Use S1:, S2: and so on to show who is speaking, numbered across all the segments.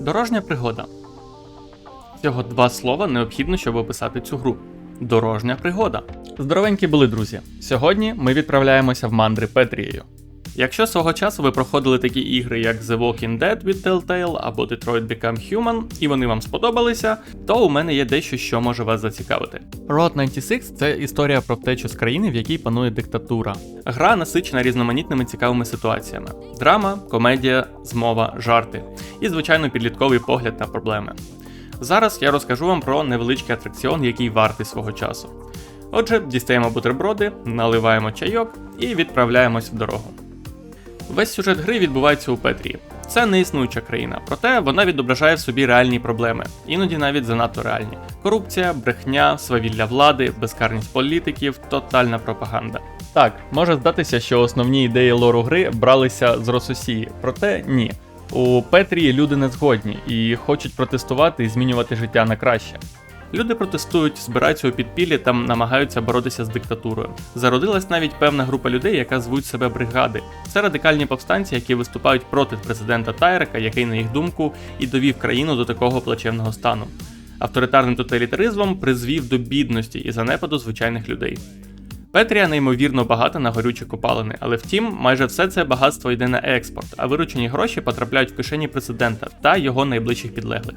S1: Дорожня пригода. Всього два слова необхідно, щоб описати цю гру. Дорожня пригода. Здоровенькі були, друзі. Сьогодні ми відправляємося в мандри Петрією. Якщо свого часу ви проходили такі ігри, як The Walking Dead від Telltale або Detroit Become Human, і вони вам сподобалися, то у мене є дещо, що може вас зацікавити. Road 96 це історія про втечу з країни, в якій панує диктатура. Гра насичена різноманітними цікавими ситуаціями: драма, комедія, змова, жарти і, звичайно, підлітковий погляд та проблеми. Зараз я розкажу вам про невеличкий атракціон, який вартий свого часу. Отже, дістаємо бутерброди, наливаємо чайок і відправляємось в дорогу. Весь сюжет гри відбувається у Петрії. Це не існуюча країна, проте вона відображає в собі реальні проблеми, іноді навіть занадто реальні: корупція, брехня, свавілля влади, безкарність політиків, тотальна пропаганда. Так, може здатися, що основні ідеї лору гри бралися з Рососії, проте ні. У Петрії люди не згодні і хочуть протестувати і змінювати життя на краще. Люди протестують, збираються у підпіллі та намагаються боротися з диктатурою. Зародилась навіть певна група людей, яка звуть себе бригади. Це радикальні повстанці, які виступають проти президента Тайрека, який, на їх думку, і довів країну до такого плачевного стану. Авторитарним тоталітаризмом призвів до бідності і занепаду звичайних людей. Петрія неймовірно багата на горючі копалини, але втім, майже все це багатство йде на експорт, а виручені гроші потрапляють в кишені президента та його найближчих підлеглих.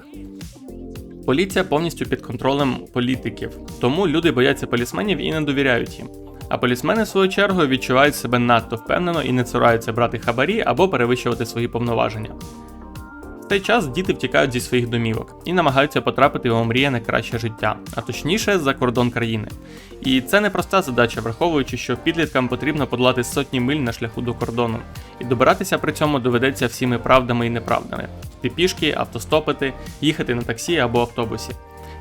S1: Поліція повністю під контролем політиків, тому люди бояться полісменів і не довіряють їм. А полісмени, в свою чергу, відчувають себе надто впевнено і не цураються брати хабарі або перевищувати свої повноваження. В цей час діти втікають зі своїх домівок і намагаються потрапити в омріяне краще життя, а точніше за кордон країни. І це не проста задача, враховуючи, що підліткам потрібно подолати сотні миль на шляху до кордону, і добиратися при цьому доведеться всіми правдами і неправдами: йти пішки, автостопити, їхати на таксі або автобусі.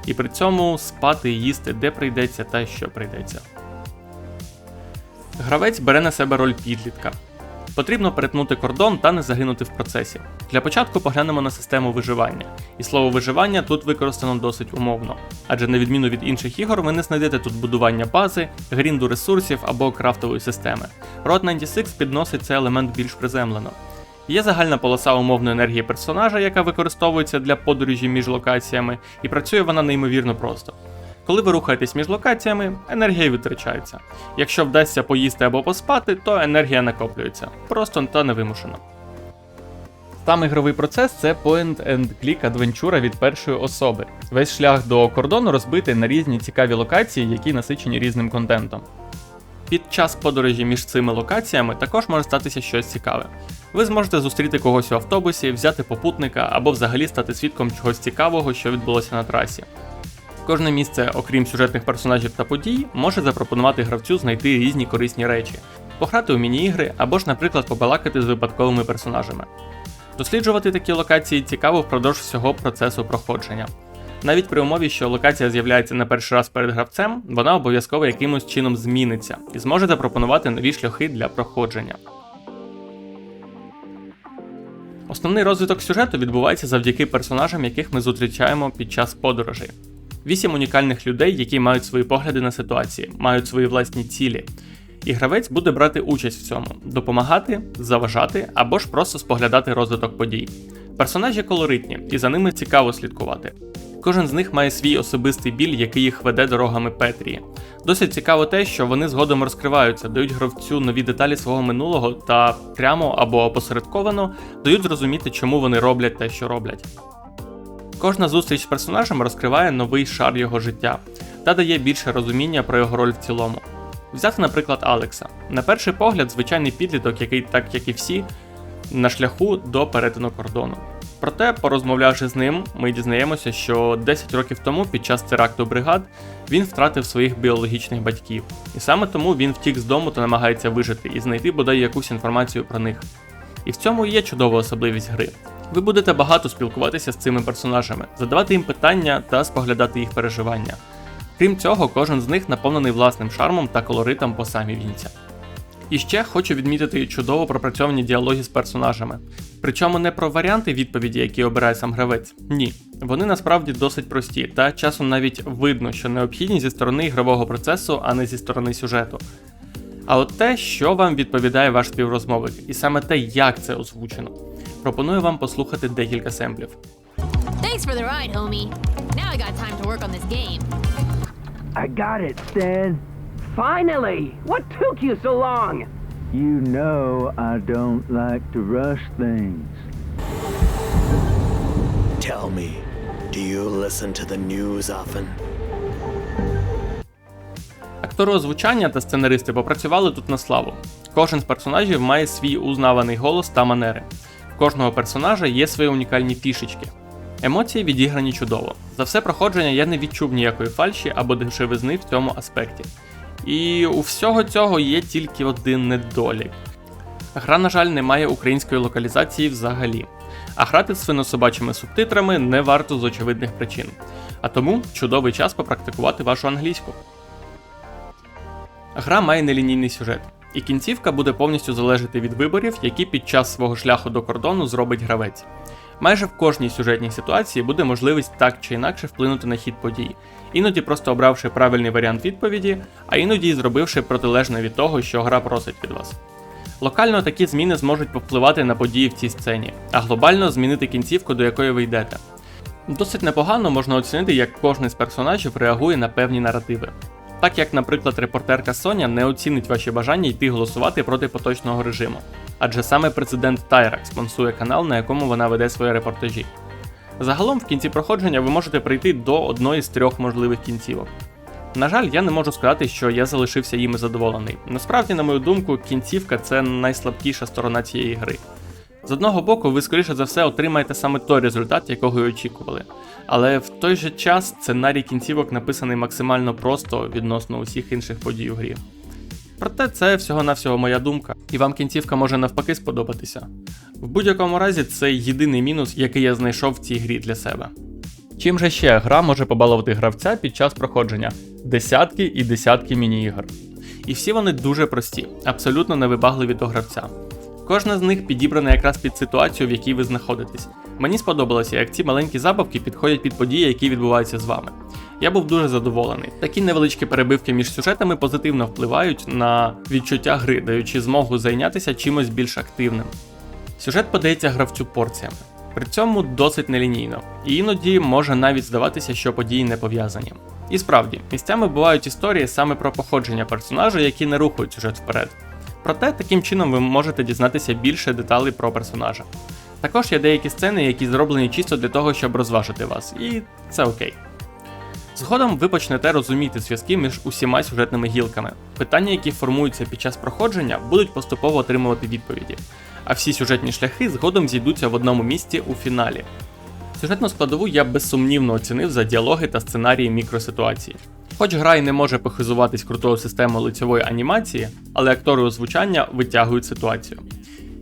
S1: І при цьому спати і їсти де прийдеться та що прийдеться. Гравець бере на себе роль підлітка. Потрібно перетнути кордон та не загинути в процесі. Для початку поглянемо на систему виживання. І слово виживання тут використано досить умовно, адже на відміну від інших ігор, ви не знайдете тут будування бази, грінду ресурсів або крафтової системи. Road 96 підносить цей елемент більш приземлено. Є загальна полоса умовної енергії персонажа, яка використовується для подорожі між локаціями, і працює вона неймовірно просто. Коли ви рухаєтесь між локаціями, енергія витрачається. Якщо вдасться поїсти або поспати, то енергія накоплюється. Просто та невимушено. Сам ігровий процес це point-and-click адвенчура від першої особи. Весь шлях до кордону розбитий на різні цікаві локації, які насичені різним контентом. Під час подорожі між цими локаціями також може статися щось цікаве. Ви зможете зустріти когось у автобусі, взяти попутника або взагалі стати свідком чогось цікавого, що відбулося на трасі. Кожне місце, окрім сюжетних персонажів та подій, може запропонувати гравцю знайти різні корисні речі, пограти у міні-ігри або ж, наприклад, побалакати з випадковими персонажами. Досліджувати такі локації цікаво впродовж всього процесу проходження. Навіть при умові, що локація з'являється на перший раз перед гравцем, вона обов'язково якимось чином зміниться і зможе запропонувати нові шляхи для проходження. Основний розвиток сюжету відбувається завдяки персонажам, яких ми зустрічаємо під час подорожей. Вісім унікальних людей, які мають свої погляди на ситуації, мають свої власні цілі. І гравець буде брати участь в цьому, допомагати, заважати або ж просто споглядати розвиток подій. Персонажі колоритні, і за ними цікаво слідкувати. Кожен з них має свій особистий біль, який їх веде дорогами Петрії. Досить цікаво те, що вони згодом розкриваються, дають гравцю нові деталі свого минулого та прямо або опосередковано дають зрозуміти, чому вони роблять те, що роблять. Кожна зустріч з персонажем розкриває новий шар його життя та дає більше розуміння про його роль в цілому. Взяти, наприклад, Алекса. На перший погляд, звичайний підліток, який, так як і всі, на шляху до перетину кордону. Проте, порозмовлявши з ним, ми дізнаємося, що 10 років тому, під час теракту бригад, він втратив своїх біологічних батьків, і саме тому він втік з дому та намагається вижити і знайти бодай якусь інформацію про них. І в цьому є чудова особливість гри. Ви будете багато спілкуватися з цими персонажами, задавати їм питання та споглядати їх переживання. Крім цього, кожен з них наповнений власним шармом та колоритом по самі вінця. І ще хочу відмітити чудово пропрацьовані діалоги з персонажами. Причому не про варіанти відповіді, які обирає сам гравець. Ні. Вони насправді досить прості, та часом навіть видно, що необхідні зі сторони ігрового процесу, а не зі сторони сюжету. А от те, що вам відповідає ваш співрозмовник, і саме те, як це озвучено. Пропоную вам послухати декілька семплів.
S2: Thanks for the ride, homie. Now I got time to work on this game.
S3: I got it, Stan. Finally! What took you so long?
S4: You know I don't like to rush things.
S5: Tell me, do you listen to the news often?
S1: Актори озвучання та сценаристи попрацювали тут на славу. Кожен з персонажів має свій узнаваний голос та манери. В кожного персонажа є свої унікальні фішечки. Емоції відіграні чудово. За все проходження я не відчув ніякої фальші або дешевизни в цьому аспекті. І у всього цього є тільки один недолік. Гра, на жаль, не має української локалізації взагалі. А грати з свинособачими субтитрами не варто з очевидних причин. А тому чудовий час попрактикувати вашу англійську. Гра має нелінійний сюжет, і кінцівка буде повністю залежати від виборів, які під час свого шляху до кордону зробить гравець. Майже в кожній сюжетній ситуації буде можливість так чи інакше вплинути на хід подій, іноді просто обравши правильний варіант відповіді, а іноді зробивши протилежне від того, що гра просить від вас. Локально такі зміни зможуть повпливати на події в цій сцені, а глобально змінити кінцівку, до якої ви йдете. Досить непогано можна оцінити, як кожен з персонажів реагує на певні наративи. Так як, наприклад, репортерка Соня не оцінить ваші бажання йти голосувати проти поточного режиму, адже саме президент Тайрак спонсує канал, на якому вона веде свої репортажі. Загалом в кінці проходження ви можете прийти до одної з трьох можливих кінцівок. На жаль, я не можу сказати, що я залишився їми задоволений. Насправді, на мою думку, кінцівка це найслабкіша сторона цієї гри. З одного боку, ви скоріше за все отримаєте саме той результат, якого й очікували. Але в той же час сценарій кінцівок написаний максимально просто відносно усіх інших подій у грі. Проте це всього-навсього моя думка, і вам кінцівка може навпаки сподобатися. В будь-якому разі, це єдиний мінус, який я знайшов в цій грі для себе. Чим же ще гра може побалувати гравця під час проходження? Десятки і десятки міні-ігор. І всі вони дуже прості, абсолютно невибагливі до гравця. Кожна з них підібрана якраз під ситуацію, в якій ви знаходитесь. Мені сподобалося, як ці маленькі забавки підходять під події, які відбуваються з вами. Я був дуже задоволений. Такі невеличкі перебивки між сюжетами позитивно впливають на відчуття гри, даючи змогу зайнятися чимось більш активним. Сюжет подається гравцю порціями, при цьому досить нелінійно, і іноді може навіть здаватися, що події не пов'язані. І справді, місцями бувають історії саме про походження персонажа, які не рухають сюжет вперед. Проте таким чином ви можете дізнатися більше деталей про персонажа. Також є деякі сцени, які зроблені чисто для того, щоб розважити вас, і це окей. Згодом ви почнете розуміти зв'язки між усіма сюжетними гілками. Питання, які формуються під час проходження, будуть поступово отримувати відповіді, а всі сюжетні шляхи згодом зійдуться в одному місці у фіналі. Сюжетну складову я безсумнівно оцінив за діалоги та сценарії мікроситуації. Хоч гра й не може похизуватись крутою системою лицьової анімації, але актори озвучання витягують ситуацію.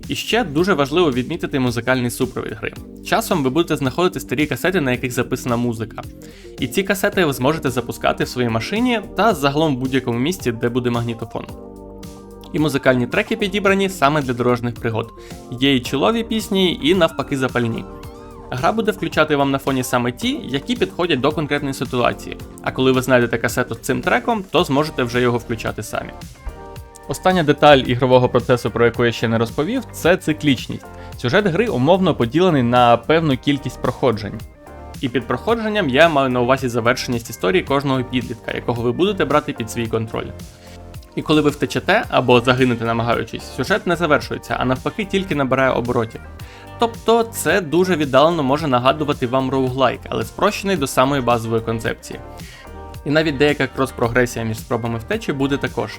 S1: І ще дуже важливо відмітити музикальний супровід гри. Часом ви будете знаходити старі касети, на яких записана музика. І ці касети ви зможете запускати в своїй машині та загалом в будь-якому місці, де буде магнітофон. І музикальні треки підібрані саме для дорожніх пригод. Є і чолові пісні, і навпаки запальні. Гра буде включати вам на фоні саме ті, які підходять до конкретної ситуації. А коли ви знайдете касету з цим треком, то зможете вже його включати самі. Остання деталь ігрового процесу, про яку я ще не розповів, це циклічність. Сюжет гри умовно поділений на певну кількість проходжень. І під проходженням я маю на увазі завершеність історії кожного підлітка, якого ви будете брати під свій контроль. І коли ви втечете або загинете намагаючись, сюжет не завершується, а навпаки тільки набирає оборотів. Тобто це дуже віддалено може нагадувати вам роуглайк, але спрощений до самої базової концепції. І навіть деяка крос-прогресія між спробами втечі буде також.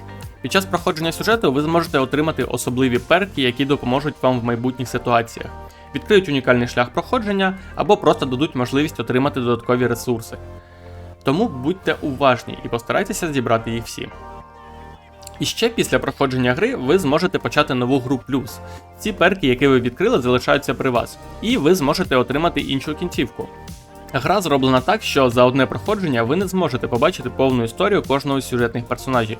S1: Під час проходження сюжету ви зможете отримати особливі перки, які допоможуть вам в майбутніх ситуаціях, відкриють унікальний шлях проходження або просто дадуть можливість отримати додаткові ресурси. Тому будьте уважні і постарайтеся зібрати їх всі. І ще після проходження гри ви зможете почати нову гру плюс. Ці перки, які ви відкрили, залишаються при вас, і ви зможете отримати іншу кінцівку. Гра зроблена так, що за одне проходження ви не зможете побачити повну історію кожного з сюжетних персонажів.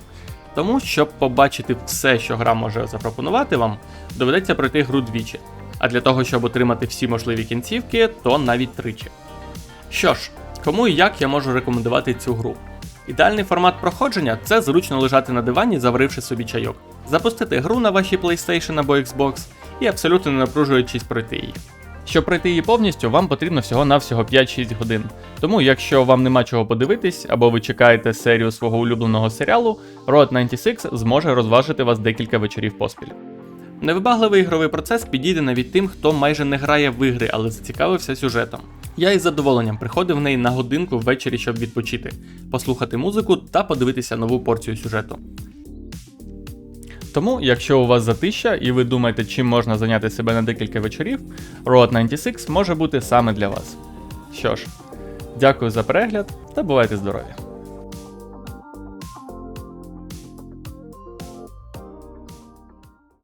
S1: Тому, щоб побачити все, що гра може запропонувати вам, доведеться пройти гру двічі. А для того, щоб отримати всі можливі кінцівки, то навіть тричі. Що ж, кому і як я можу рекомендувати цю гру? Ідеальний формат проходження це зручно лежати на дивані, заваривши собі чайок, запустити гру на вашій PlayStation або Xbox і абсолютно не напружуючись пройти її. Щоб пройти її повністю, вам потрібно всього-навсього 5-6 годин. Тому, якщо вам нема чого подивитись, або ви чекаєте серію свого улюбленого серіалу, Road 96 зможе розважити вас декілька вечорів поспіль. Невибагливий ігровий процес підійде навіть тим, хто майже не грає в ігри, але зацікавився сюжетом. Я із задоволенням приходив в неї на годинку ввечері, щоб відпочити, послухати музику та подивитися нову порцію сюжету. Тому, якщо у вас затища і ви думаєте, чим можна зайняти себе на декілька вечорів, Road 96 може бути саме для вас. Що ж, дякую за перегляд та бувайте здорові!